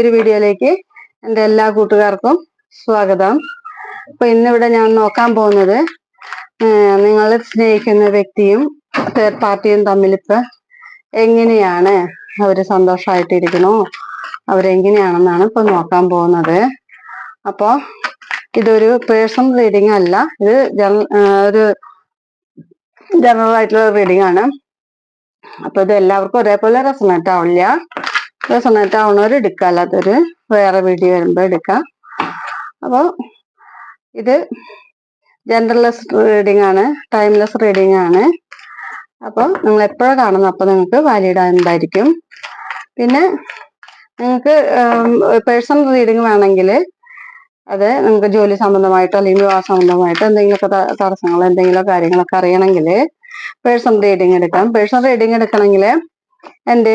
ഒരു വീഡിയോയിലേക്ക് എന്റെ എല്ലാ കൂട്ടുകാർക്കും സ്വാഗതം. അപ്പൊ ഇന്നിവിടെ ഞാൻ നോക്കാൻ പോകുന്നത് നിങ്ങൾ സ്നേഹിക്കുന്ന വ്യക്തിയും തേർഡ് പാർട്ടിയും തമ്മിൽ എങ്ങനെയാണ്? അവർ സന്തോഷമായിട്ടിരിക്കണോ അവരെങ്ങനെയാണെന്നാണ് ഇപ്പൊ നോക്കാൻ പോകുന്നത്. അപ്പോ ഇതൊരു പേഴ്സണൽ റീഡിംഗ് അല്ല ഇത് ഒരു ജനറൽ ആയിട്ടുള്ള റീഡിംഗ് ആണ്. അപ്പൊ ഇത് എല്ലാവർക്കും ഒരേപോലെ റെസണേറ്റ് ആവില്ല. റെസണേറ്റ് ആവണവർ എടുക്കാം അല്ലാത്തൊരു വേറെ വീഡിയോ വരുമ്പോൾ എടുക്കാം. അപ്പോൾ ഇത് ജെൻഡർലെസ് റീഡിംഗ് ആണ് ടൈംലെസ് റീഡിംഗ് ആണ്. അപ്പോൾ നിങ്ങൾ എപ്പോഴാണ് കാണുന്നത്? അപ്പോൾ നിങ്ങൾക്ക് വാലിഡ് ആകുന്നതായിരിക്കും പിന്നെ നിങ്ങൾക്ക് പേഴ്സണൽ റീഡിംഗ് വേണമെങ്കിൽ അത് നിങ്ങൾക്ക് ജോലി സംബന്ധമായിട്ടോ അല്ലെങ്കിൽ വിവാഹ സംബന്ധമായിട്ടോ എന്തെങ്കിലുമൊക്കെ തടസ്സങ്ങളോ എന്തെങ്കിലും കാര്യങ്ങളൊക്കെ അറിയണമെങ്കിൽ പേഴ്സണൽ റീഡിംഗ് എടുക്കാം. പേഴ്സണൽ റീഡിംഗ് എടുക്കണമെങ്കിൽ എന്റെ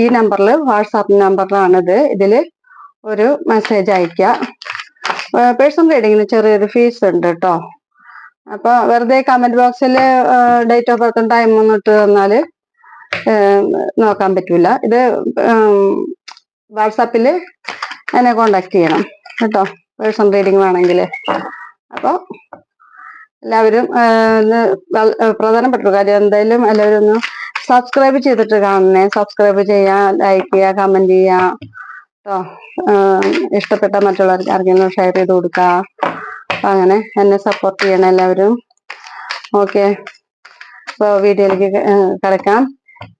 ഈ നമ്പറിൽ വാട്സാപ്പ് നമ്പറിലാണിത്. ഇതിൽ ഒരു മെസ്സേജ് അയക്കുക പേഴ്സണൽ റീഡിങ്ങിന് ചെറിയൊരു ഫീസ് ഉണ്ട് കേട്ടോ അപ്പോൾ വെറുതെ കമന്റ് ബോക്സിൽ ഡേറ്റ് ഓഫ് ബർത്തും ടൈം ഒന്നും ഇട്ട് തന്നാൽ നോക്കാൻ പറ്റില്ല ഇത് വാട്സാപ്പിൽ എന്നെ കോണ്ടാക്ട് ചെയ്യണം കേട്ടോ പേഴ്സണൽ റീഡിങ് വേണമെങ്കിൽ അപ്പോൾ എല്ലാവരും പ്രധാനപ്പെട്ട കാര്യം എന്തായാലും എല്ലാവരും ഒന്ന് സബ്സ്ക്രൈബ് ചെയ്തിട്ട് കാണണേ സബ്സ്ക്രൈബ് ചെയ്യാ ലൈക്ക് ചെയ്യുക കമന്റ് ചെയ്യുക കേട്ടോ ഇഷ്ടപ്പെട്ട മറ്റുള്ളവർക്ക് ആർക്കെങ്കിലും ഷെയർ ചെയ്ത് കൊടുക്കുക അങ്ങനെ എന്നെ സപ്പോർട്ട് ചെയ്യണം എല്ലാവരും. ഓക്കെ അപ്പോൾ വീഡിയോയിലേക്ക് കിടക്കാം.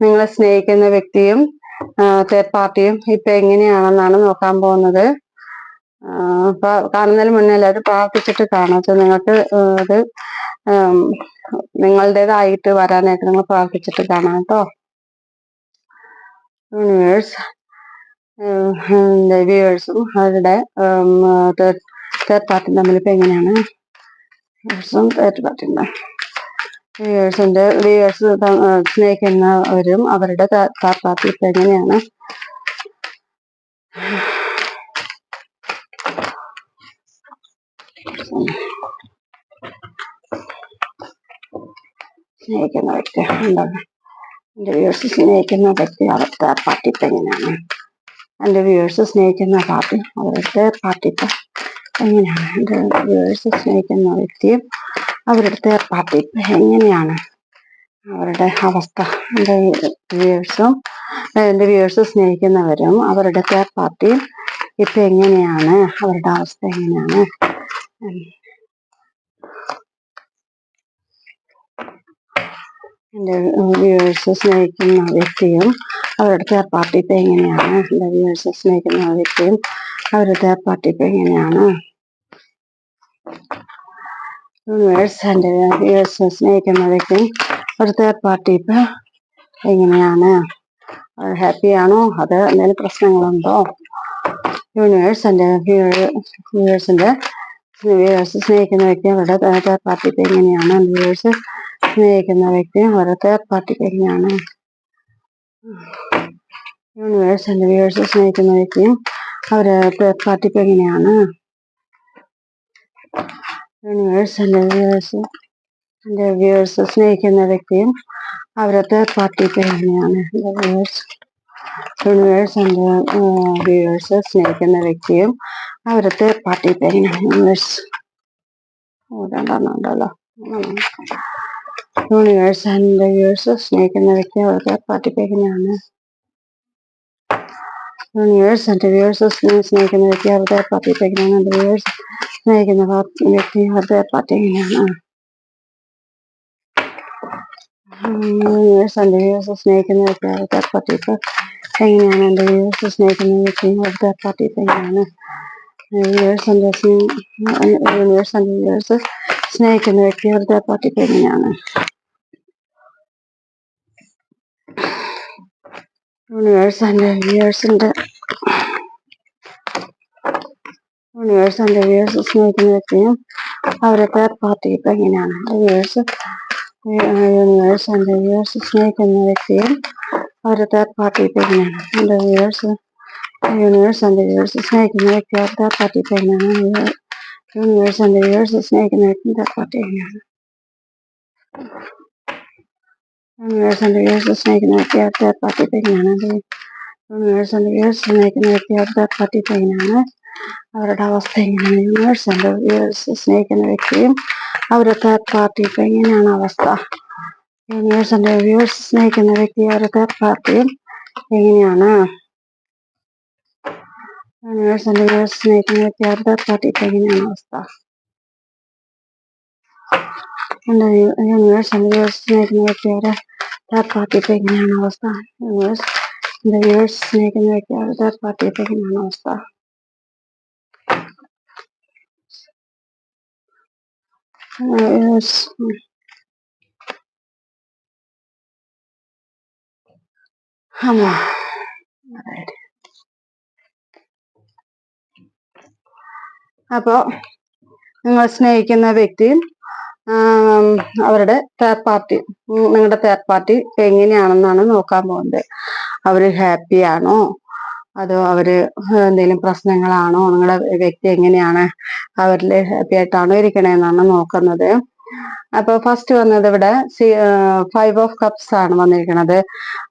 നിങ്ങളെ സ്നേഹിക്കുന്ന വ്യക്തിയും തേർഡ് പാർട്ടിയും ഇപ്പൊ എങ്ങനെയാണെന്നാണ് നോക്കാൻ പോകുന്നത്. കാണുന്നതിന് മുന്നേ എല്ലാവരും പ്രാർത്ഥിച്ചിട്ട് കാണാം. നിങ്ങൾക്ക് അത് നിങ്ങളുടേതായിട്ട് വരാനായിട്ട് നിങ്ങൾ പ്രാർത്ഥിച്ചിട്ട് കാണാം കേട്ടോ. യൂണിവേഴ്സ് വ്യൂവേഴ്സും അവരുടെ തേർഡ് പാർട്ടി തമ്മിൽ ഇപ്പൊ എങ്ങനെയാണ്? തേർഡ് പാർട്ടിന്റെ വ്യൂവേഴ്സിന്റെ വ്യൂവേഴ്സ് സ്നേഹിക്കുന്നവരും അവരുടെ തേർഡ് പാർട്ടി ഇപ്പൊ എങ്ങനെയാണ്? സ്നേഹിക്കുന്ന വ്യക്തി എന്താണ് എന്റെ വ്യൂവേഴ്സ് സ്നേഹിക്കുന്ന വ്യക്തി അവർ തേർഡ് പാർട്ടി എങ്ങനെയാണ്? എന്റെ വ്യൂവേഴ്സ് സ്നേഹിക്കുന്ന പാർട്ടി അവരുടെ ഇപ്പൊ എങ്ങനെയാണ്? എന്റെ വ്യൂവേഴ്സ് സ്നേഹിക്കുന്ന വ്യക്തിയും അവരുടെ തേർഡ് പാർട്ടി എങ്ങനെയാണ്? അവരുടെ അവസ്ഥ എന്റെ വ്യൂവേഴ്സും എന്റെ വ്യൂവേഴ്സ് സ്നേഹിക്കുന്നവരും അവരുടെ തേർഡ് പാർട്ടിയും ഇപ്പം എങ്ങനെയാണ്? അവരുടെ അവസ്ഥ എങ്ങനെയാണ്? എന്റെ വ്യൂവേഴ്സ് സ്നേഹിക്കുന്ന വ്യക്തിയും അവരുടെ തേർഡ് പാർട്ടി ഇപ്പം എങ്ങനെയാണ് എന്റെ വ്യൂവേഴ്സ് സ്നേഹിക്കുന്ന വ്യക്തിയും അവരുടെ തേർഡ് പാർട്ടി ഇപ്പം എങ്ങനെയാണ്? വ്യൂവേഴ്സ് എന്റെ വ്യൂവേഴ്സ് സ്നേഹിക്കുന്ന വ്യക്തിയും ഒരു തേർഡ് പാർട്ടി ഇപ്പം എങ്ങനെയാണ്? അവർ ഹാപ്പിയാണോ അത് എന്തെങ്കിലും പ്രശ്നങ്ങളുണ്ടോ? യൂണിവേഴ്സ് എന്റെ വ്യൂവേഴ്സിന്റെ വ്യൂവേഴ്സ് സ്നേഹിക്കുന്ന വ്യക്തി അവരുടെ തേർഡ് പാർട്ടി ഇപ്പം എങ്ങനെയാണ്? വ്യൂവേഴ്സ് സ്നേഹിക്കുന്ന വ്യക്തി ഒരു തേർഡ് പാർട്ടി എങ്ങനെയാണ് യൂണിവേഴ്സ് എന്റെ വ്യൂവേഴ്സ് സ്നേഹിക്കുന്ന വ്യക്തിയും അവർ തേർഡ് പാർട്ടി പെങ്ങനെയാണ് യൂണിവേഴ്സ് എന്റെ വ്യൂവേഴ്സ് എന്റെ വ്യൂവേഴ്സ് സ്നേഹിക്കുന്ന വ്യക്തിയും അവർ തേർഡ് പാർട്ടി പെങ്ങനെയാണ് യൂണിവേഴ്സ് എന്റെ വ്യൂവേഴ്സ് സ്നേഹിക്കുന്ന വ്യക്തിയും അവർ തേർഡ് പാർട്ടി ഇപ്പൊ എങ്ങനെയാണ്? യൂണിവേഴ്സ് ഓ രണ്ടെണ്ണം ഉണ്ടല്ലോ യൂണിവേഴ്സ് എന്റെ വ്യൂവേഴ്സ് സ്നേഹിക്കുന്ന വ്യക്തി അവരുടെ തേർഡ് പാർട്ടി ഇപ്പൊ എങ്ങനെയാണ് യൂണിവേഴ്സ് എന്റെ വ്യൂവേഴ്സ് സ്നേഹിക്കുന്ന വ്യക്തി അവരുടെ തേർഡ് പാർട്ടി ഇപ്പൊ എങ്ങനെയാണ് എന്റെ വ്യൂവേഴ്സ് സ്നേഹിക്കുന്ന പാർട്ടി- വ്യക്തി അവരുടെ തേർഡ് പാർട്ടി എങ്ങനെയാണ് വ്യൂവേഴ്സ് എന്റെ വ്യൂവേഴ്സ് സ്നേഹിക്കുന്ന വ്യക്തി അവരുടെ തേർഡ് പാർട്ടി ഇപ്പൊ എങ്ങനെയാണ് എന്റെ വ്യൂവേഴ്സ് സ്നേഹിക്കുന്ന വ്യക്തി അവരുടെ തേർഡ് പാർട്ടി ഇപ്പൊ എങ്ങനെയാണ് വ്യൂവേഴ്സ് എന്റെ യൂണിവേഴ്സ് എന്റെ വ്യൂവേഴ്സ് സ്നേഹിക്കുന്ന വ്യക്തി അവരുടെ തേർഡ് പാർട്ടി ഇപ്പൊ എങ്ങനെയാണ് യൂണിവേഴ്സ് എന്റെ വ്യൂവേഴ്സിന്റെ യൂണിവേഴ്സ് എന്റെ വ്യൂവേഴ്സ് സ്നേഹിക്കുന്ന വ്യക്തിയും അവരുടെ തേർഡ് പാർട്ടി ഇപ്പൊ എങ്ങനെയാണ് വ്യൂവേഴ്സ് യൂണിവേഴ്സ് എന്റെ വ്യൂവേഴ്സ് സ്നേഹിക്കുന്ന വ്യക്തിയും അവരുടെ തേർഡ് പാർട്ടി ഇപ്പൊ എങ്ങനെയാണ് എന്റെ വ്യൂവേഴ്സ് യൂണിവേഴ്സ് എന്റെ വ്യൂവേഴ്സ് സ്നേഹിക്കുന്ന വ്യക്തി അവരുടെ തേർഡ് പാർട്ടി ഇപ്പൊ എങ്ങനെയാണ് യൂണിവേഴ്സ് എന്റെ വ്യൂവേഴ്സ് സ്നേഹിക്കുന്ന വ്യക്തി തേർഡ് പാർട്ടി എങ്ങനെയാണ് യൂണിവേഴ്സ് എന്റെ വ്യൂവേഴ്സ് സ്നേഹിക്കുന്ന വ്യക്തി അവരുടെ തേർഡ് പാർട്ടി ഇപ്പൊ എങ്ങനെയാണ് യൂണിവേഴ്സ് ആൻഡ് വ്യൂവേഴ്സ് സ്നേഹിക്കുന്ന വ്യക്തി അവരുടെ പാർട്ടി എങ്ങനെയാണ് അവരുടെ അവസ്ഥ എങ്ങനെയാണ് യൂണിവേഴ്സ് ആൻഡ് വ്യൂവേഴ്സ് സ്നേഹിക്കുന്ന വ്യക്തിയും അവരുടെ തേർഡ് പാർട്ടി ഇപ്പൊ എങ്ങനെയാണ് അവസ്ഥ യൂണിവേഴ്സ് ആൻഡ് വ്യൂവേഴ്സ് സ്നേഹിക്കുന്ന വ്യക്തി അവരുടെ തേർഡ് പാർട്ടിയും എങ്ങനെയാണ് യൂണിവേഴ്സ് ആൻഡ് വ്യൂവേഴ്സ് സ്നേഹിക്കുന്ന വ്യക്തി അവരുടെ തേർഡ് പാർട്ടി ഇപ്പൊ എങ്ങനെയാണ് അവസ്ഥ യൂണിവേഴ്സ് ആൻഡ് വ്യൂവേഴ്സ് സ്നേഹിക്കുന്ന വ്യക്തി അവരുടെ തേർഡ് പാർട്ടി ഇപ്പൊ എങ്ങനെയാണ് അവസ്ഥ യൂണിവേഴ്സ് ആൻഡ് വ്യൂവേഴ്സ് സ്നേഹിക്കുന്ന വ്യക്തി അവരുടെ തേർഡ് പാർട്ടി ഇപ്പൊ എങ്ങനെയാണ് അവസ്ഥ Yes. Come on. Alright. അപ്പോ നിങ്ങൾ സ്നേഹിക്കുന്ന വ്യക്തിയും ആം, അവരുടെ തേർഡ് പാർട്ടി നിങ്ങളുടെ തേർഡ് പാർട്ടി എങ്ങനെയാണെന്നാണ് നോക്കാൻ പോകുന്നത് അവർ ഹാപ്പിയാണോ അതോ അവർ എന്തെങ്കിലും പ്രശ്നങ്ങളാണോ? നിങ്ങളുടെ വ്യക്തി എങ്ങനെയാണ് അവരിൽ ഹാപ്പി ആയിട്ടാണോ ഇരിക്കണേന്നാണ് നോക്കുന്നത്. അപ്പൊ ഫസ്റ്റ് വന്നത് ഇവിടെ ഫൈവ് ഓഫ് കപ്സ് ആണ് വന്നിരിക്കുന്നത്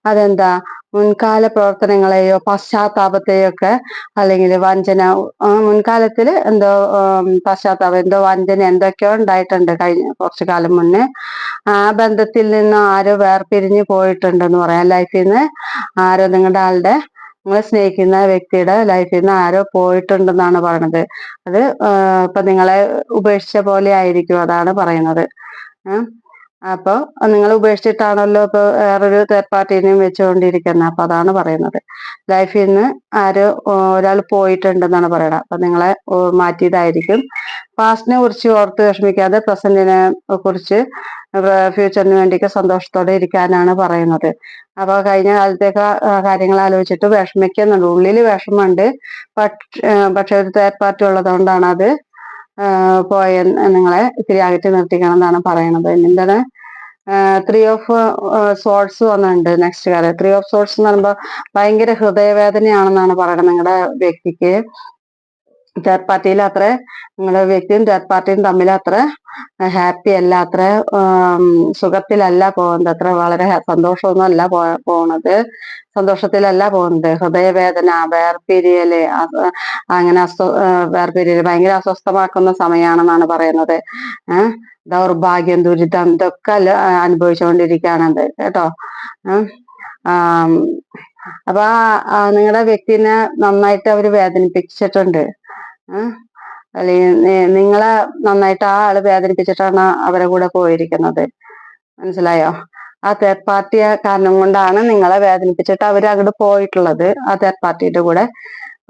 അതെന്താ? മുൻകാല പ്രവർത്തനങ്ങളെയോ പശ്ചാത്താപത്തെയോ ഒക്കെ അല്ലെങ്കിൽ വഞ്ചന മുൻകാലത്തിൽ എന്തോ പശ്ചാത്താപം എന്തോ വഞ്ചന എന്തൊക്കെയോ ഉണ്ടായിട്ടുണ്ട് കഴിഞ്ഞ കുറച്ചു കാലം മുന്നേ. ആ ബന്ധത്തിൽ നിന്ന് ആരോ വേർപിരിഞ്ഞു പോയിട്ടുണ്ടെന്ന് പറയാം. ലൈഫിൽ നിന്ന് ആരോ നിങ്ങളുടെ ആളുടെ നിങ്ങളെ സ്നേഹിക്കുന്ന വ്യക്തിയുടെ ലൈഫിൽ നിന്ന് ആരോ പോയിട്ടുണ്ടെന്നാണ് പറയണത്. അത് ഇപ്പൊ നിങ്ങളെ ഉപേക്ഷിച്ച പോലെ ആയിരിക്കും അതാണ് പറയുന്നത്. ഏഹ് അപ്പൊ നിങ്ങൾ ഉപേക്ഷിച്ചിട്ടാണല്ലോ ഇപ്പൊ വേറൊരു തേർഡ് പാർട്ടീനെയും വെച്ചുകൊണ്ടിരിക്കുന്നത് അപ്പൊ അതാണ് പറയുന്നത്. ലൈഫിൽ നിന്ന് ആരോ ഒരാൾ പോയിട്ടുണ്ടെന്നാണ് പറയണത് അപ്പൊ നിങ്ങളെ മാറ്റിയതായിരിക്കും. പാസ്റ്റിനെ കുറിച്ച് ഓർത്ത് വിഷമിക്കാതെ പ്രസന്റിനെ കുറിച്ച് ഫ്യൂച്ചറിന് വേണ്ടിയൊക്കെ സന്തോഷത്തോടെ ഇരിക്കാനാണ് പറയുന്നത്. അപ്പൊ കഴിഞ്ഞ കാലത്തേക്ക് കാര്യങ്ങൾ ആലോചിച്ചിട്ട് വിഷമിക്കുന്നുണ്ട്. ഉള്ളിൽ വിഷമമുണ്ട്. പക്ഷെ ഒരു തേർഡ് പാർട്ടി ഉള്ളതുകൊണ്ടാണ് അത് പോയ നിങ്ങളെ ഇത്തിരി അകറ്റി നിർത്തിക്കണം എന്നാണ് പറയണത്. എന്താണ്? ത്രീ ഓഫ് സോൾസ് വന്നിട്ടുണ്ട് നെക്സ്റ്റ് കാലം ത്രീ ഓഫ് സോൾസ് എന്ന് പറയുമ്പോൾ ഭയങ്കര ഹൃദയവേദനയാണെന്നാണ് പറയുന്നത് നിങ്ങളുടെ വ്യക്തിക്ക്. തേർഡ് പാർട്ടിയിൽ അത്ര നിങ്ങളുടെ വ്യക്തിയും തേർഡ് പാർട്ടിയും തമ്മിൽ അത്ര ഹാപ്പി അല്ല അത്ര സുഖത്തിലല്ല പോകുന്നത് അത്ര വളരെ സന്തോഷമൊന്നും അല്ല പോണത്. സന്തോഷത്തിലല്ല പോകുന്നത് ഹൃദയവേദന വേർപിരിയൽ അങ്ങനെ അസ്വ വേർപിരിയൽ ഭയങ്കര അസ്വസ്ഥമാക്കുന്ന സമയമാണെന്നാണ് പറയുന്നത്. ദൗർഭാഗ്യം ദുരിതം ഇതൊക്കെ അനുഭവിച്ചുകൊണ്ടിരിക്കുകയാണത്. കേട്ടോ? ഏഹ് അപ്പൊ നിങ്ങളുടെ വ്യക്തിനെ നന്നായിട്ട് അവർ വേദനിപ്പിച്ചിട്ടുണ്ട്. നിങ്ങളെ നന്നായിട്ട് ആ ആൾ വേദനിപ്പിച്ചിട്ടാണ് അവരെ കൂടെ പോയിരിക്കുന്നത്. മനസ്സിലായോ? ആ തേർഡ് പാർട്ടി കാരണം കൊണ്ടാണ് നിങ്ങളെ വേദനിപ്പിച്ചിട്ട് അവർ അങ്ങോട്ട് പോയിട്ടുള്ളത് ആ തേർഡ് പാർട്ടിയുടെ കൂടെ.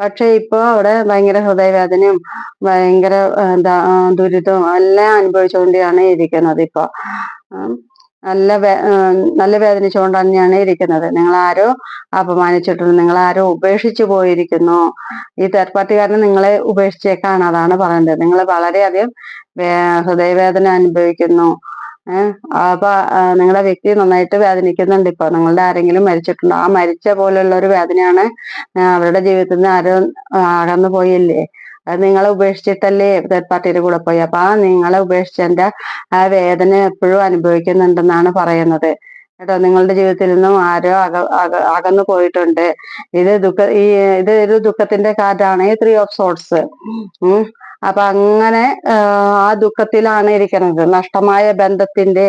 പക്ഷെ ഇപ്പൊ അവിടെ ഭയങ്കര ഹൃദയവേദനയും ഭയങ്കര ദുരിതവും എല്ലാം അനുഭവിച്ചുകൊണ്ടാണ് ഇരിക്കുന്നത് ഇപ്പൊ. നല്ല നല്ല വേദനിച്ചുകൊണ്ട് തന്നെയാണ് ഇരിക്കുന്നത്. നിങ്ങൾ ആരോ അപമാനിച്ചിട്ടുണ്ട് നിങ്ങൾ ആരോ ഉപേക്ഷിച്ചു പോയിരിക്കുന്നു. ഈ തേർഡ് പാർട്ടിക്കാരനെ നിങ്ങളെ ഉപേക്ഷിച്ചേക്കാണ് അതാണ് പറയുന്നത് നിങ്ങൾ വളരെയധികം ഹൃദയവേദന അനുഭവിക്കുന്നു. അപ്പൊ നിങ്ങളുടെ വ്യക്തി നന്നായിട്ട് വേദനിക്കുന്നുണ്ട് ഇപ്പൊ. നിങ്ങളുടെ ആരെങ്കിലും മരിച്ചിട്ടുണ്ടോ? ആ മരിച്ച പോലെയുള്ള ഒരു വേദനയാണ് അവരുടെ ജീവിതത്തിൽ നിന്ന് ആരോ അകന്നു പോയില്ലേ അത് നിങ്ങളെ ഉപേക്ഷിച്ചിട്ടല്ലേ തേർഡ് പാർട്ടിയുടെ കൂടെ പോയി. അപ്പൊ ആ നിങ്ങളെ ഉപേക്ഷിച്ചതിന്റെ ആ വേദന എപ്പോഴും അനുഭവിക്കുന്നുണ്ടെന്നാണ് പറയുന്നത്. കേട്ടോ നിങ്ങളുടെ ജീവിതത്തിൽ നിന്നും ആരോ അക അക- അകന്നു പോയിട്ടുണ്ട്. ഇത് ദുഃഖ ഈ ഇത് ഒരു ദുഃഖത്തിന്റെ കാർഡാണ് ഈ ത്രീ ഓഫ് സോട്സ് ഉം. അപ്പൊ അങ്ങനെ ആ ദുഃഖത്തിലാണ് ഇരിക്കുന്നത്. നഷ്ടമായ ബന്ധത്തിന്റെ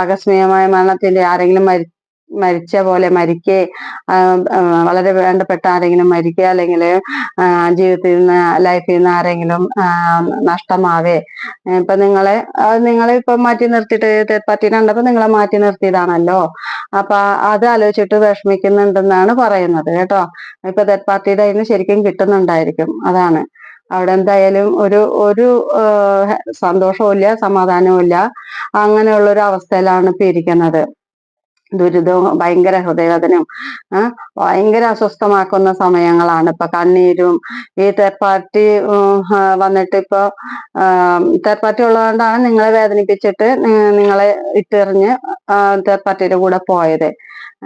ആകസ്മികമായ മരണത്തിന്റെ ആരെങ്കിലും മരി മരിച്ച പോലെ മരിക്കേ വളരെ വേണ്ടപ്പെട്ട ആരെങ്കിലും മരിക്കുക അല്ലെങ്കിൽ ജീവിതത്തിൽ നിന്ന് ലൈഫിൽ നിന്ന് ആരെങ്കിലും നഷ്ടമാവേ. ഇപ്പൊ നിങ്ങളെ നിങ്ങളെ ഇപ്പൊ മാറ്റി നിർത്തിയിട്ട് കണ്ടപ്പോ നിങ്ങളെ മാറ്റി നിർത്തിയതാണല്ലോ. അപ്പൊ അത് ആലോചിച്ചിട്ട് വിഷമിക്കുന്നുണ്ടെന്നാണ് പറയുന്നത് കേട്ടോ. ഇപ്പൊ തേർഡ് പാർട്ടിയുടെ അതിന് ശരിക്കും കിട്ടുന്നുണ്ടായിരിക്കും. അതാണ്. അവിടെ എന്തായാലും ഒരു ഒരു സന്തോഷവും ഇല്ല സമാധാനവും ഇല്ല അങ്ങനെയുള്ള ഒരു അവസ്ഥയിലാണ് ഇപ്പൊ ഇരിക്കുന്നത്. ദുരിതവും ഭയങ്കര ഹൃദയവേദനയും ഭയങ്കര അസ്വസ്ഥമാക്കുന്ന സമയങ്ങളാണ്. ഇപ്പൊ കണ്ണീരും ഈ തേർഡ് പാർട്ടി വന്നിട്ട് ഇപ്പൊ തേർഡ് പാർട്ടി ഉള്ളതുകൊണ്ടാണ് നിങ്ങളെ വേദനിപ്പിച്ചിട്ട് നിങ്ങളെ ഇട്ടെറിഞ്ഞ് തേർഡ് പാർട്ടിയുടെ കൂടെ പോയത്.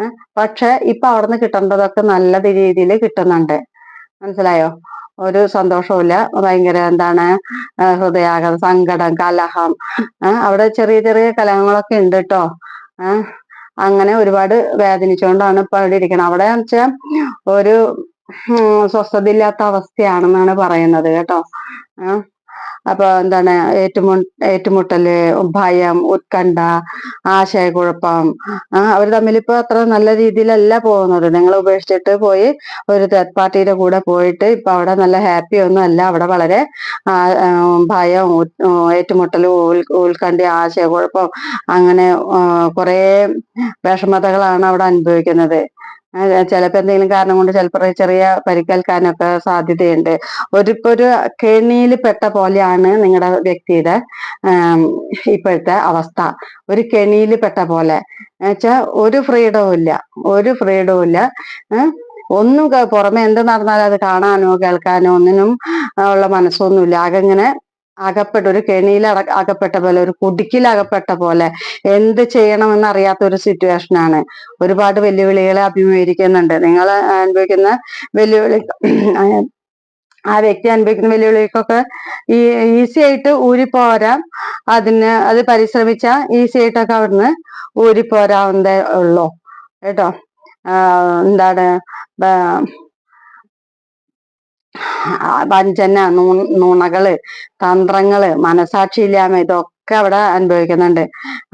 ഏഹ് പക്ഷെ ഇപ്പൊ അവിടുന്ന് കിട്ടേണ്ടതൊക്കെ നല്ല രീതിയിൽ കിട്ടുന്നുണ്ട്. മനസ്സിലായോ? ഒരു സന്തോഷവുമില്ല. ഭയങ്കര എന്താണ് ഹൃദയാഘാതം സങ്കടം കലഹം അവിടെ ചെറിയ ചെറിയ കലഹങ്ങളൊക്കെ ഉണ്ട് കേട്ടോ അങ്ങനെ ഒരുപാട് വേദനിച്ചുകൊണ്ടാണ് ഇപ്പൊ അവിടെ ഇരിക്കുന്നത് അവിടെ വെച്ചാൽ ഒരു ഉം, സ്വസ്ഥത ഇല്ലാത്ത അവസ്ഥയാണെന്നാണ് പറയുന്നത് കേട്ടോ. അപ്പൊ എന്താണ് ഏറ്റുമു ഏറ്റുമുട്ടൽ ഭയം ഉത്കണ്ഠ ആശയക്കുഴപ്പം അവർ അവർ തമ്മിലിപ്പോ അത്ര നല്ല രീതിയിലല്ല പോകുന്നത്. നിങ്ങൾ ഉപേക്ഷിച്ചിട്ട് പോയി ഒരു തേർഡ് പാർട്ടിയുടെ കൂടെ പോയിട്ട് ഇപ്പൊ അവിടെ നല്ല ഹാപ്പി ഒന്നും അല്ല. അവിടെ വളരെ ഭയം ഏറ്റുമുട്ടൽ ഉത്കണ്ഠ ആശയക്കുഴപ്പം അങ്ങനെ കുറെ വിഷമതകളാണ് അവിടെ അനുഭവിക്കുന്നത്. ചിലപ്പോ എന്തെങ്കിലും കാരണം കൊണ്ട് ചിലപ്പോൾ ചെറിയ പരിക്കേൽക്കാനൊക്കെ സാധ്യതയുണ്ട്. ഒരു ഇപ്പൊ ഒരു കെണിയിൽ പെട്ട പോലെയാണ് നിങ്ങളുടെ വ്യക്തിയുടെ ഇപ്പോഴത്തെ അവസ്ഥ. ഒരു കെണിയിൽ പെട്ട പോലെ. എന്നുവെച്ചാൽ ഒരു ഫ്രീഡവും ഇല്ല. ഒരു ഫ്രീഡവും ഇല്ല. ഒന്നും പുറമെ എന്ത് നടന്നാലും അത് കാണാനോ കേൾക്കാനോ ഒന്നിനും ഉള്ള മനസ്സൊന്നുമില്ല. ആകെ ഇങ്ങനെ അകപ്പെട്ട ഒരു കെണിയിൽ അകപ്പെട്ട പോലെ ഒരു കുടുക്കിൽ അകപ്പെട്ട പോലെ എന്ത് ചെയ്യണമെന്ന് അറിയാത്ത ഒരു സിറ്റുവേഷൻ ആണ്. ഒരുപാട് വെല്ലുവിളികളെ അഭിമുഖീകരിക്കുന്നുണ്ട്. നിങ്ങൾ അനുഭവിക്കുന്ന വെല്ലുവിളി ആ വ്യക്തി അനുഭവിക്കുന്ന വെല്ലുവിളിക്കൊക്കെ ഈ ഈസി ആയിട്ട് ഊരിപ്പോരാം. അതിന് അത് പരിശ്രമിച്ചാൽ ഈസി ആയിട്ടൊക്കെ അവിടുന്ന് ഊരിപ്പോരാവുന്നതേ ഉള്ളൂ. കേട്ടോ? എന്താണ്? വഞ്ചന നൂ- നുണകൾ തന്ത്രങ്ങൾ മനസാക്ഷിയില്ലായ്മ ഇതൊക്കെ അവിടെ അനുഭവിക്കുന്നുണ്ട്.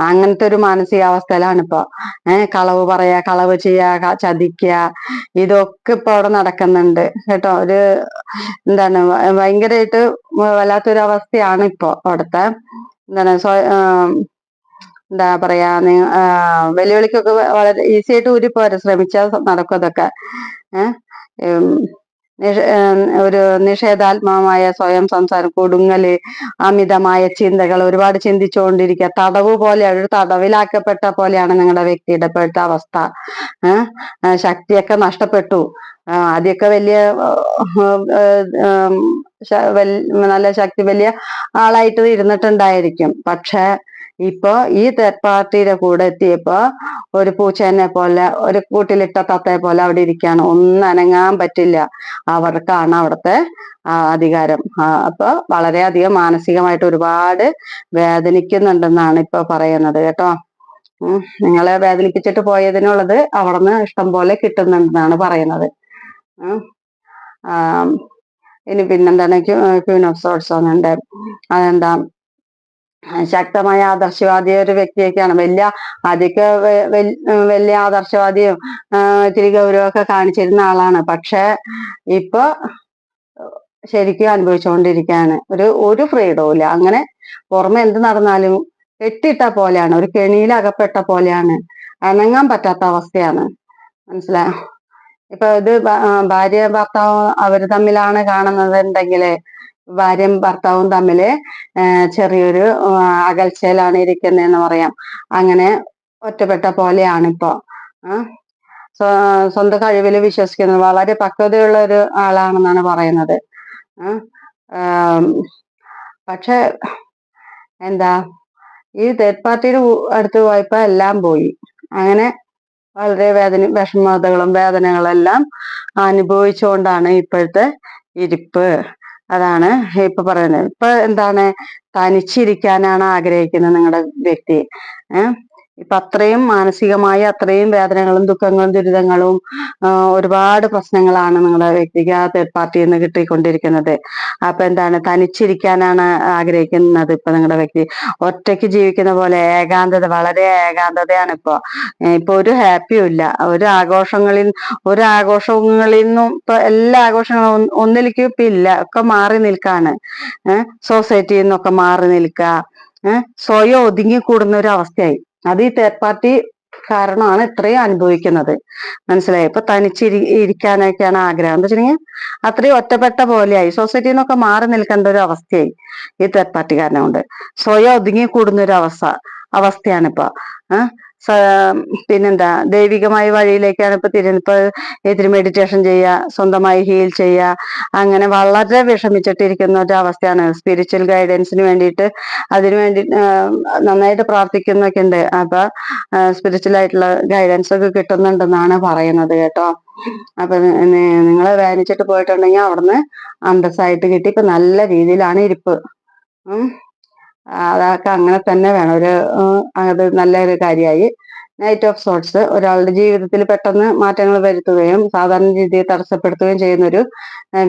അങ്ങനത്തെ ഒരു മാനസികാവസ്ഥയിലാണ് ഇപ്പൊ ഏഹ് കളവ് പറയാ കളവ് ചെയ്യാ ക- ചതിക്കുക ഇതൊക്കെ ഇപ്പൊ അവിടെ നടക്കുന്നുണ്ട്. കേട്ടോ ഒരു എന്താണ് ഭയങ്കരമായിട്ട് വല്ലാത്തൊരു അവസ്ഥയാണ് ഇപ്പോ അവിടുത്തെ. എന്താണ് സ്വ- എന്താ പറയാ വെല്ലുവിളിക്കൊക്കെ വളരെ ഈസി ആയിട്ട് ഊരിപ്പോരെ ശ്രമിച്ചാൽ നടക്കും അതൊക്കെ. ഏഹ് ഒരു നിഷേധാത്മകമായ സ്വയം സംസാരം കൊടുങ്ങൽ അമിതമായ ചിന്തകൾ ഒരുപാട് ചിന്തിച്ചുകൊണ്ടിരിക്കുക. തടവ് പോലെ ഒരു തടവിലാക്കപ്പെട്ട പോലെയാണ് നിങ്ങളുടെ വ്യക്തിയുടെ ഇപ്പോഴത്തെ അവസ്ഥ. ശക്തിയൊക്കെ നഷ്ടപ്പെട്ടു. ആദ്യമൊക്കെ വലിയ നല്ല ശക്തി വലിയ ആളായിട്ട് ഇരുന്നിട്ടുണ്ടായിരിക്കും. പക്ഷെ ഇപ്പൊ ഈ തേർഡ് പാർട്ടിയുടെ കൂടെ എത്തിയപ്പോ ഒരു പൂച്ചേനെ പോലെ ഒരു കൂട്ടിലിട്ട തത്തയെ പോലെ അവിടെ ഇരിക്കുകയാണ് ഒന്നും അനങ്ങാൻ പറ്റില്ല. അവർക്കാണ് അവിടുത്തെ അധികാരം. അപ്പൊ വളരെയധികം മാനസികമായിട്ട് ഒരുപാട് വേദനിക്കുന്നുണ്ടെന്നാണ് ഇപ്പൊ പറയുന്നത് കേട്ടോ. നിങ്ങളെ വേദനിപ്പിച്ചിട്ട് പോയതിനുള്ളത് അവിടുന്ന് ഇഷ്ടം പോലെ കിട്ടുന്നുണ്ടെന്നാണ് പറയുന്നത്. ഇനി പിന്നെന്താണ്? ക്യൂൻ ഓഫ് സോട്സ് ഉണ്ട് അതെന്താ? ശക്തമായ ആദർശവാദിയ ഒരു വ്യക്തിയൊക്കെയാണ്. വലിയ ആദ്യമൊക്കെ വലിയ ആദർശവാദിയും ഇത്തിരി ഗൗരവമൊക്കെ കാണിച്ചിരുന്ന ആളാണ്. പക്ഷെ ഇപ്പൊ ശരിക്കും അനുഭവിച്ചുകൊണ്ടിരിക്കുകയാണ്. ഒരു ഒരു ഫ്രീഡവും ഇല്ല. അങ്ങനെ പുറമെ എന്ത് നടന്നാലും കെട്ടിട്ട പോലെയാണ്. ഒരു കെണിയിൽ അകപ്പെട്ട പോലെയാണ്. അനങ്ങാൻ പറ്റാത്ത അവസ്ഥയാണ്. മനസ്സിലായോ? ഇപ്പൊ ഇത് ഭാര്യ ഭർത്താവ് അവർ തമ്മിലാണ് കാണുന്നത് ഭാര്യയും ഭർത്താവും തമ്മിൽ ചെറിയൊരു അകൽച്ചയിലാണ് ഇരിക്കുന്നതെന്ന് പറയാം. അങ്ങനെ ഒറ്റപ്പെട്ട പോലെയാണ് ഇപ്പോ സ്വന്തം കഴിവിൽ വിശ്വസിക്കുന്നത് വളരെ പക്വതയുള്ള ഒരു ആളാണെന്നാണ് പറയുന്നത്. പക്ഷെ എന്താ ഈ തേർഡ് പാർട്ടിയുടെ അടുത്ത് പോയപ്പോ എല്ലാം പോയി. അങ്ങനെ വളരെ വേദന വിഷമതകളും വേദനകളെല്ലാം അനുഭവിച്ചുകൊണ്ടാണ് ഇപ്പോഴത്തെ ഇരിപ്പ്. അതാണ് ഇപ്പൊ പറയുന്നത്. ഇപ്പൊ എന്താണ്? തനിച്ചിരിക്കാനാണ് ആഗ്രഹിക്കുന്നത് നിങ്ങളുടെ വ്യക്തി. ഏഹ് ഇപ്പൊ അത്രയും മാനസികമായ അത്രയും വേദനകളും ദുഃഖങ്ങളും ദുരിതങ്ങളും ഒരുപാട് പ്രശ്നങ്ങളാണ് നിങ്ങളുടെ വ്യക്തിക്ക് ആ തേർഡ് പാർട്ടിയിൽ നിന്ന് കിട്ടിക്കൊണ്ടിരിക്കുന്നത്. അപ്പൊ എന്താണ്? തനിച്ചിരിക്കാനാണ് ആഗ്രഹിക്കുന്നത് ഇപ്പൊ നിങ്ങളുടെ വ്യക്തി. ഒറ്റയ്ക്ക് ജീവിക്കുന്ന പോലെ ഏകാന്തത വളരെ ഏകാന്തതയാണ് ഇപ്പോ. ഇപ്പൊ ഒരു ഹാപ്പിയും ഇല്ല. ഒരു ആഘോഷങ്ങളിൽ ഒരു ആഘോഷങ്ങളിൽ നിന്നും ഇപ്പൊ എല്ലാ ആഘോഷങ്ങളും ഒന്നിലേക്ക് ഇപ്പൊ ഇല്ല. ഒക്കെ മാറി നിൽക്കാണ്. സൊസൈറ്റിയിൽ നിന്നൊക്കെ മാറി നിൽക്കുക. സ്വയം ഒതുങ്ങി കൂടുന്ന ഒരു അവസ്ഥയായി. അത് ഈ തേർഡ് പാർട്ടി കാരണമാണ് ഇത്രയും അനുഭവിക്കുന്നത്. മനസ്സിലായി? ഇപ്പൊ തനിച്ചിരി ഇരിക്കാനൊക്കെയാണ് ആഗ്രഹം. എന്താ വെച്ചിട്ടുണ്ടെങ്കിൽ അത്രയും ഒറ്റപ്പെട്ട പോലെയായി. സൊസൈറ്റിയിൽ നിന്നൊക്കെ മാറി നിൽക്കേണ്ട ഒരു അവസ്ഥയായി ഈ തേർഡ് പാർട്ടി കാരണം കൊണ്ട് സ്വയം ഒതുങ്ങി കൂടുന്ന ഒരു അവസ്ഥ അവസ്ഥയാണ് ഇപ്പൊ പിന്നെന്താ ദൈവികമായ വഴിയിലേക്കാണ് ഇപ്പൊ തിരി ഇപ്പൊ ഇത്തിരി മെഡിറ്റേഷൻ ചെയ്യുക സ്വന്തമായി ഹീൽ ചെയ്യുക അങ്ങനെ വളരെ വിഷമിച്ചിട്ടിരിക്കുന്ന ഒരു അവസ്ഥയാണ് സ്പിരിച്വൽ ഗൈഡൻസിന് വേണ്ടിയിട്ട് അതിനു വേണ്ടി നന്നായിട്ട് പ്രാർത്ഥിക്കുന്നൊക്കെ ഉണ്ട്. അപ്പൊ സ്പിരിച്വൽ ആയിട്ടുള്ള ഗൈഡൻസ് ഒക്കെ കിട്ടുന്നുണ്ടെന്നാണ് പറയുന്നത് കേട്ടോ. അപ്പൊ നിങ്ങൾ വേനിച്ചിട്ട് പോയിട്ടുണ്ടെങ്കിൽ അവിടുന്ന് അന്തസ്സായിട്ട് കിട്ടി. ഇപ്പൊ നല്ല രീതിയിലാണ് ഇരിപ്പ്. ഉം. അതൊക്കെ അങ്ങനെ തന്നെ വേണം. ഒരു അത് നല്ലൊരു കാര്യമായി. നൈറ്റ് ഓഫ് സോട്ട്സ് ഒരാളുടെ ജീവിതത്തിൽ പെട്ടെന്ന് മാറ്റങ്ങൾ വരുത്തുകയും സാധാരണ രീതിയെ തടസ്സപ്പെടുത്തുകയും ചെയ്യുന്ന ഒരു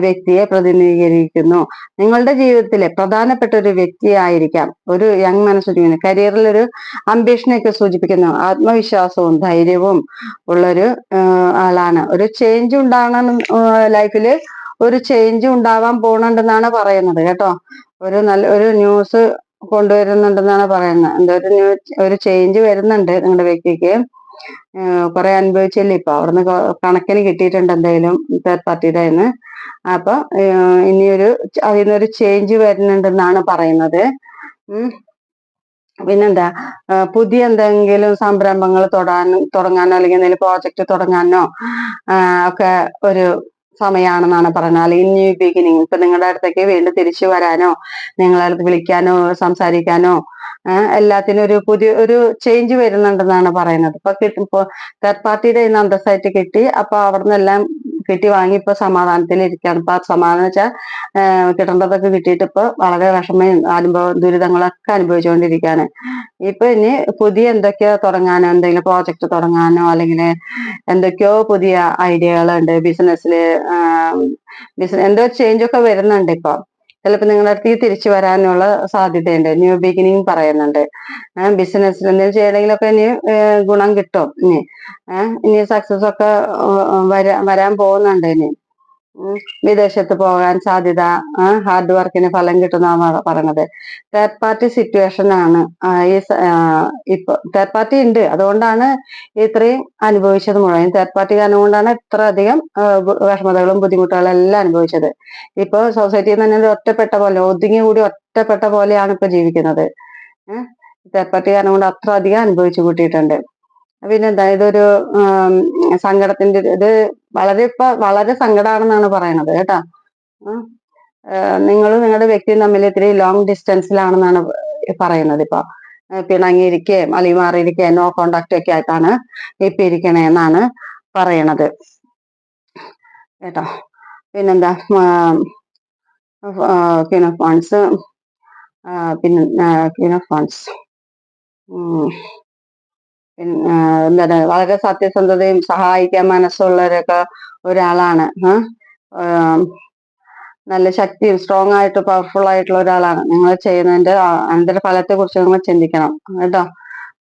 വ്യക്തിയെ പ്രതിനിധീകരിക്കുന്നു. നിങ്ങളുടെ ജീവിതത്തിലെ പ്രധാനപ്പെട്ട ഒരു വ്യക്തിയായിരിക്കാം ഒരു യങ് മാനെ സൂചിപ്പിക്കുന്നു കരിയറിൽ ഒരു അംബീഷനെയൊക്കെ സൂചിപ്പിക്കുന്നു. ആത്മവിശ്വാസവും ധൈര്യവും ഉള്ളൊരു ആളാണ്. ഒരു ചേഞ്ച് ഉണ്ടാകണം ലൈഫിൽ ഒരു ചേഞ്ച് ഉണ്ടാവാൻ പോകണുണ്ടെന്നാണ് പറയുന്നത് കേട്ടോ. ഒരു നല്ല ഒരു ന്യൂസ് കൊണ്ടുവരുന്നുണ്ടെന്നാണ് പറയുന്നത്. എന്തോ ഒരു ന്യൂ ഒരു ചേഞ്ച് വരുന്നുണ്ട് നിങ്ങളുടെ വ്യക്തിക്ക്. കുറെ അനുഭവിച്ചല്ലേ ഇപ്പൊ? അവിടുന്ന് കണക്കിന് കിട്ടിയിട്ടുണ്ട് എന്തെങ്കിലും തേർഡ് പാർട്ടിയുടെ നിന്ന്. അപ്പൊ ഇനിയൊരു അതിൽ നിന്നൊരു ചേഞ്ച് വരുന്നുണ്ടെന്നാണ് പറയുന്നത്. പിന്നെന്താ? പുതിയ എന്തെങ്കിലും സംരംഭങ്ങൾ തൊടാനും തുടങ്ങാനോ അല്ലെങ്കിൽ എന്തെങ്കിലും പ്രോജക്റ്റ് തുടങ്ങാനോ ഒക്കെ ഒരു സമയമാണെന്നാണ് പറഞ്ഞാൽ ഇൻ ന്യൂ ബിഗിനിങ് ഇപ്പൊ നിങ്ങളുടെ അടുത്തേക്ക് വീണ്ടും തിരിച്ചു വരാനോ നിങ്ങളെ അടുത്ത് വിളിക്കാനോ സംസാരിക്കാനോ എല്ലാത്തിനും ഒരു പുതിയ ഒരു ചേഞ്ച് വരുന്നുണ്ടെന്നാണ് പറയുന്നത്. ഇപ്പൊ കിട്ടും ഇപ്പൊ തേർഡ് പാർട്ടിയുടെ അന്തസ്സായിട്ട് കിട്ടി അപ്പൊ അവിടുന്ന് എല്ലാം കിട്ടി വാങ്ങി ഇപ്പൊ സമാധാനത്തിൽ ഇരിക്കുകയാണ് ഇപ്പൊ സമാധാനം വെച്ചാൽ കിട്ടേണ്ടതൊക്കെ കിട്ടിയിട്ട് ഇപ്പൊ വളരെ വിഷമയും അനുഭവ ദുരിതങ്ങളൊക്കെ അനുഭവിച്ചുകൊണ്ടിരിക്കുകയാണ് ഇപ്പൊ ഇനി പുതിയ എന്തൊക്കെയോ തുടങ്ങാനോ എന്തെങ്കിലും പ്രോജക്റ്റ് തുടങ്ങാനോ അല്ലെങ്കിൽ എന്തൊക്കെയോ പുതിയ ഐഡിയകളുണ്ട് ബിസിനസ്സിൽ ബിസിനസ് എന്തോ ചേഞ്ച് ഒക്കെ വരുന്നുണ്ട് ഇപ്പൊ. ചിലപ്പോൾ നിങ്ങളുടെ അടുത്തേക്ക് തിരിച്ചു വരാനുള്ള സാധ്യതയുണ്ട്. ന്യൂ ബിഗിനിങ് പറയുന്നുണ്ട്. ബിസിനസ്സിൽ എന്തെങ്കിലും ചെയ്യണമെങ്കിലൊക്കെ ഇനി ഗുണം കിട്ടും ഇനി. ഇനി സക്സസ് ഒക്കെ വരാൻ പോകുന്നുണ്ട് ഇനി. വിദേശത്ത് പോകാൻ സാധ്യത ഹാർഡ് വർക്കിന് ഫലം കിട്ടുന്നതാണ് പറയണത്. തേർഡ് പാർട്ടി സിറ്റുവേഷൻ ആണ്. ഈ ഇപ്പൊ തേർഡ് പാർട്ടി ഉണ്ട്. അതുകൊണ്ടാണ് ഇത്രയും അനുഭവിച്ചത് മുഴുവൻ. തേർഡ് പാർട്ടി കാരണം കൊണ്ടാണ് ഇത്ര അധികം വിഷമതകളും ബുദ്ധിമുട്ടുകളും എല്ലാം അനുഭവിച്ചത്. ഇപ്പൊ സൊസൈറ്റിയിൽ തന്നെ ഒറ്റപ്പെട്ട പോലെ ഒതുങ്ങി കൂടി ഒറ്റപ്പെട്ട പോലെയാണ് ഇപ്പൊ ജീവിക്കുന്നത്. തേർഡ് പാർട്ടി കാരണം കൊണ്ട് അത്ര അധികം അനുഭവിച്ചു കൂട്ടിയിട്ടുണ്ട്. പിന്നെന്താ ഇതൊരു ആം, സങ്കടത്തിന്റെ ഇത് വളരെ ഇപ്പൊ വളരെ സങ്കടമാണെന്നാണ് പറയണത് കേട്ടാ. നിങ്ങൾ നിങ്ങളുടെ വ്യക്തിയും തമ്മിൽ ഇത്തിരി ലോങ് ഡിസ്റ്റൻസിലാണെന്നാണ് പറയുന്നത് ഇപ്പൊ. പിണങ്ങിയിരിക്കുകയും അല്ലെങ്കിൽ മാറിയിരിക്കുകയും നോ കോണ്ടാക്ട് ഒക്കെ ആയിട്ടാണ് ഇപ്പൊ ഇരിക്കണേ എന്നാണ് പറയണത്. കേട്ടോ. പിന്നെന്താ ക്യൂൻ ഓഫ് ഫണ്ട്സ് പിന്നെ ഫണ്ട്സ് പിന്നെ എന്താണ് വളരെ സത്യസന്ധതയും സഹായിക്കാൻ മനസ്സുള്ളവരൊക്കെ ഒരാളാണ്? നല്ല ശക്തിയും സ്ട്രോങ് ആയിട്ട് പവർഫുൾ ആയിട്ടുള്ള ഒരാളാണ്. നിങ്ങൾ ചെയ്യുന്നതിന്റെ അനന്തരഫലത്തെ കുറിച്ച് നിങ്ങൾ ചിന്തിക്കണം കേട്ടോ.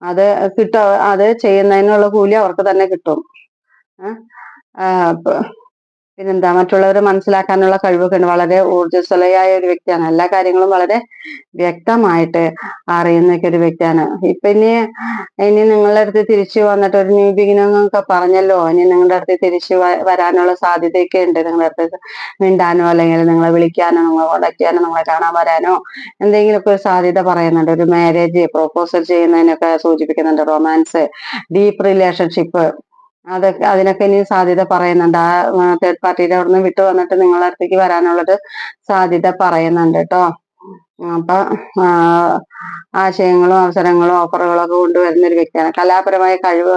അത് കിട്ടും അത് ചെയ്യുന്നതിനുള്ള കൂലി അവർക്ക് തന്നെ കിട്ടും. പിന്നെന്താ മറ്റുള്ളവരെ മനസ്സിലാക്കാനുള്ള കഴിവൊക്കെ ഉണ്ട്. വളരെ ഊർജസ്വലയായ ഒരു വ്യക്തിയാണ്. എല്ലാ കാര്യങ്ങളും വളരെ വ്യക്തമായിട്ട് അറിയുന്നൊക്കെ ഒരു വ്യക്തിയാണ്. ഇപ്പൊ ഇനി ഇനി നിങ്ങളുടെ അടുത്ത് തിരിച്ചു വന്നിട്ട് ഒരു ന്യൂ ബിഗിനിങ് ഒക്കെ പറഞ്ഞല്ലോ. ഇനി നിങ്ങളുടെ അടുത്ത് തിരിച്ചു വരാനുള്ള സാധ്യതയൊക്കെ ഉണ്ട്. നിങ്ങളുടെ അടുത്ത് മിണ്ടാനോ അല്ലെങ്കിൽ നിങ്ങളെ വിളിക്കാനോ നിങ്ങളെ കോണ്ടാക്ട് ചെയ്യാനോ നിങ്ങളെ കാണാൻ വരാനോ എന്തെങ്കിലുമൊക്കെ ഒരു സാധ്യത പറയുന്നുണ്ട്. ഒരു മാരേജ് പ്രൊപ്പോസൽ ചെയ്യുന്നതിനൊക്കെ സൂചിപ്പിക്കുന്നുണ്ട്. റൊമാൻസ് ഡീപ്പ് റിലേഷൻഷിപ്പ് അതൊക്കെ അതിനൊക്കെ ഇനി സാധ്യത പറയുന്നുണ്ട്. ആ തേർഡ് പാർട്ടിയുടെ അവിടെ നിന്ന് വിട്ടു വന്നിട്ട് നിങ്ങളുടെ അടുത്തേക്ക് വരാനുള്ളൊരു സാധ്യത പറയുന്നുണ്ട് കേട്ടോ അപ്പൊ ആശയങ്ങളും അവസരങ്ങളും ഓഫറുകളും ഒക്കെ കൊണ്ടുവരുന്ന ഒരു വ്യക്തിയാണ്. കലാപരമായ കഴിവ്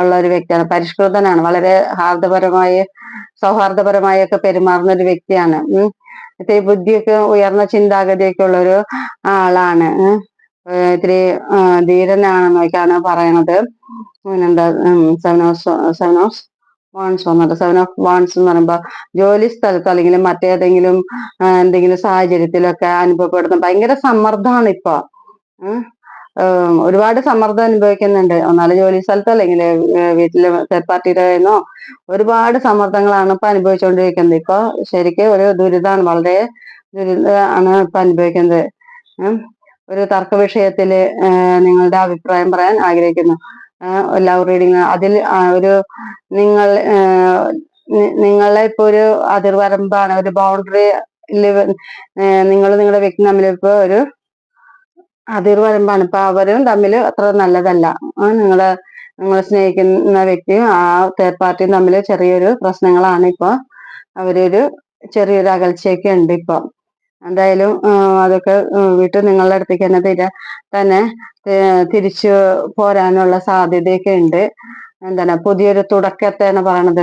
ഉള്ള ഒരു വ്യക്തിയാണ്. പരിഷ്കൃതനാണ്. വളരെ ഹാർദപരമായ സൗഹാർദ്ദപരമായി ഒക്കെ പെരുമാറുന്ന ഒരു വ്യക്തിയാണ്. ഇത്തിരി ബുദ്ധിയൊക്കെ ഉയർന്ന ചിന്താഗതിയൊക്കെ ഉള്ള ഒരു ആളാണ്. ഇത്തിരി ധീരനാണ് ധീരനാണെന്നൊക്കെയാണ് പറയണത്. പിന്നെന്താ seven of seven of wands വന്നത്. സെവൻ ഓഫ് വാൺസ് എന്ന് പറയുമ്പോ ജോലി സ്ഥലത്ത് അല്ലെങ്കിൽ മറ്റേതെങ്കിലും എന്തെങ്കിലും സാഹചര്യത്തിലൊക്കെ അനുഭവപ്പെടുന്ന ഭയങ്കര സമ്മർദ്ദമാണ് ഇപ്പൊ. ഒരുപാട് സമ്മർദ്ദം അനുഭവിക്കുന്നുണ്ട്. ഒന്നാൽ ജോലി സ്ഥലത്ത് അല്ലെങ്കിൽ വീട്ടിലെ തേർഡ് പാർട്ടിയുടെ ഒരുപാട് സമ്മർദ്ദങ്ങളാണ് ഇപ്പൊ അനുഭവിച്ചുകൊണ്ടിരിക്കുന്നത് ഇപ്പൊ ശരിക്കും ഒരു ദുരിതമാണ് വളരെ ദുരിതമാണ് ഇപ്പൊ അനുഭവിക്കുന്നത്. ഒരു തർക്ക വിഷയത്തിൽ നിങ്ങളുടെ അഭിപ്രായം പറയാൻ ആഗ്രഹിക്കുന്നു. ലവ് റീഡിങ് അതിൽ ഒരു നിങ്ങൾ നിങ്ങളെ ഇപ്പൊ ഒരു അതിർവരമ്പാണ് ഒരു ബൗണ്ടറി നിങ്ങൾ നിങ്ങളുടെ വ്യക്തി തമ്മിൽ ഇപ്പൊ ഒരു അതിർവരമ്പാണ്. ഇപ്പൊ അവരും തമ്മിൽ അത്ര നല്ലതല്ല. നിങ്ങളെ നിങ്ങൾ സ്നേഹിക്കുന്ന വ്യക്തിയും ആ തേർഡ് പാർട്ടിയും തമ്മിൽ ചെറിയൊരു പ്രശ്നങ്ങളാണ് ഇപ്പൊ. അവരൊരു ചെറിയൊരു അകൽച്ചയൊക്കെ ഉണ്ട് ഇപ്പൊ. എന്തായാലും അതൊക്കെ വീട്ടിൽ വിട്ട് നിങ്ങളുടെ അടുത്തേക്ക് തന്നെ തരാ തന്നെ തിരിച്ചു പോരാനുള്ള സാധ്യതയൊക്കെ ഉണ്ട്. എന്താണ് പുതിയൊരു തുടക്കത്തെയാണ് പറയണത്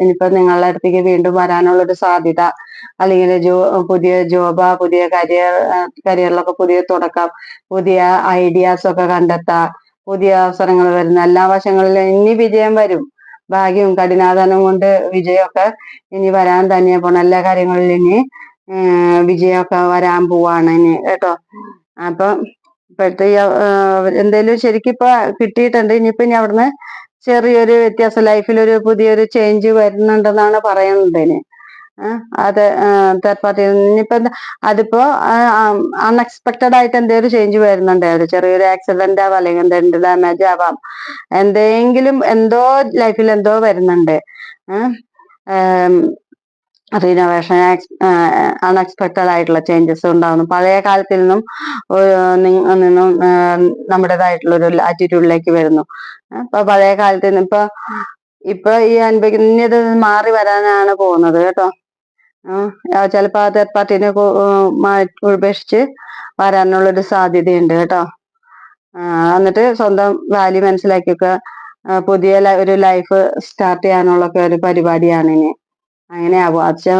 ഇനിയിപ്പോ നിങ്ങളുടെ അടുത്തേക്ക് വീണ്ടും വരാനുള്ള ഒരു സാധ്യത അല്ലെങ്കിൽ ജോ പുതിയ ജോബ പുതിയ കരിയർ കരിയറിലൊക്കെ പുതിയ തുടക്കം പുതിയ ഐഡിയാസ് ഒക്കെ കണ്ടെത്താം പുതിയ അവസരങ്ങൾ വരുന്ന എല്ലാ വശങ്ങളിലും ഇനി വിജയം വരും. ഭാഗ്യവും കഠിനാധാനം കൊണ്ട് വിജയമൊക്കെ ഇനി വരാൻ തന്നെ പോണ എല്ലാ കാര്യങ്ങളിലും ഇനി. വിജയമൊക്കെ വരാൻ പോവാണ് ഇനി കേട്ടോ. അപ്പൊ ഇപ്പോഴത്തെ എന്തേലും ശരിക്കും ഇപ്പൊ കിട്ടിയിട്ടുണ്ട്. ഇനിയിപ്പോ ഇനി അവിടുന്ന് ചെറിയൊരു വ്യത്യാസം ലൈഫിൽ ഒരു പുതിയൊരു ചേഞ്ച് വരുന്നുണ്ടെന്നാണ് പറയുന്നത് ഇനി. അത് തേർഡ് പാർട്ടി ഇനിയിപ്പോ അതിപ്പോ അൺഎക്സ്പെക്ടഡ് ആയിട്ട് എന്തെങ്കിലും ചേഞ്ച് വരുന്നുണ്ട്? ഒരു ചെറിയൊരു ആക്സിഡന്റ് ആവാം അല്ലെങ്കിൽ എന്തെങ്കിലും ഡാമേജ് ആവാം. എന്തെങ്കിലും എന്തോ ലൈഫിൽ എന്തോ വരുന്നുണ്ട്. റിനോവേഷൻ അൺഎക്സ്പെക്ടഡ് ആയിട്ടുള്ള ചേഞ്ചസ് ഉണ്ടാകുന്നു പഴയ കാലത്തിൽ നിന്നും നിന്നും നമ്മുടേതായിട്ടുള്ള ഒരു ആറ്റിറ്റ്യൂഡിലേക്ക് വരുന്നു. അപ്പൊ പഴയ കാലത്തിൽ നിന്ന് ഇപ്പൊ ഇപ്പൊ ഈ അനുഭവിക്കുന്ന ഇത് മാറി വരാനാണ് പോകുന്നത് കേട്ടോ. ചിലപ്പോ തേർഡ് പാർട്ടിനെ ഉപേക്ഷിച്ച് വരാനുള്ളൊരു സാധ്യതയുണ്ട് കേട്ടോ. എന്നിട്ട് സ്വന്തം വാല്യൂ മനസ്സിലാക്കിയൊക്കെ പുതിയ ഒരു ലൈഫ് സ്റ്റാർട്ട് ചെയ്യാനുള്ള ഒരു പരിപാടിയാണ് ഇനി. അങ്ങനെ അച്ഛൻ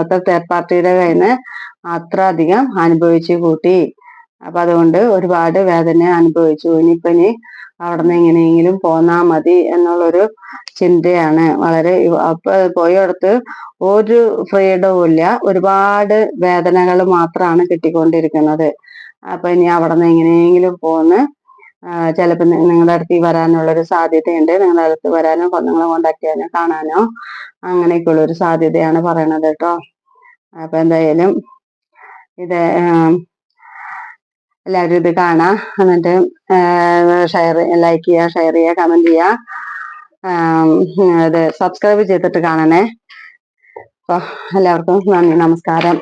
അത്ര തേർഡ് പാർട്ടിയുടെ കയ്യിൽ നിന്ന് അത്ര അധികം അനുഭവിച്ചു കൂട്ടി. അപ്പൊ അതുകൊണ്ട് ഒരുപാട് വേദന അനുഭവിച്ചു. ഇനിയിപ്പൊ ഇനി അവിടെ നിന്ന് എങ്ങനെയെങ്കിലും പോന്നാ മതി എന്നുള്ളൊരു ചിന്തയാണ്. വളരെ അപ്പൊ പോയടത്ത് ഒരു ഫ്രീഡവും ഇല്ല. ഒരുപാട് വേദനകൾ മാത്രമാണ് കിട്ടിക്കൊണ്ടിരിക്കുന്നത്. അപ്പൊ ഇനി അവിടെ നിന്ന് എങ്ങനെയെങ്കിലും പോന്ന് ചിലപ്പോൾ നിങ്ങളുടെ അടുത്ത് വരാനുള്ള ഒരു സാധ്യതയുണ്ട്. നിങ്ങളുടെ അടുത്ത് വരാനോ നിങ്ങളെ കോണ്ടാക്ട് ചെയ്യാനോ കാണാനോ അങ്ങനെയൊക്കെയുള്ള ഒരു സാധ്യതയാണ് പറയണത് കേട്ടോ. അപ്പൊ എന്തായാലും ഇത് എല്ലാവരും ഇത് കാണാം. എന്നിട്ട് ഷെയർ ലൈക്ക് ചെയ്യുക ഷെയർ ചെയ്യുക കമന്റ് ചെയ്യുക ഇത് സബ്സ്ക്രൈബ് ചെയ്തിട്ട് കാണണേ. അപ്പൊ എല്ലാവർക്കും നന്ദി നമസ്കാരം.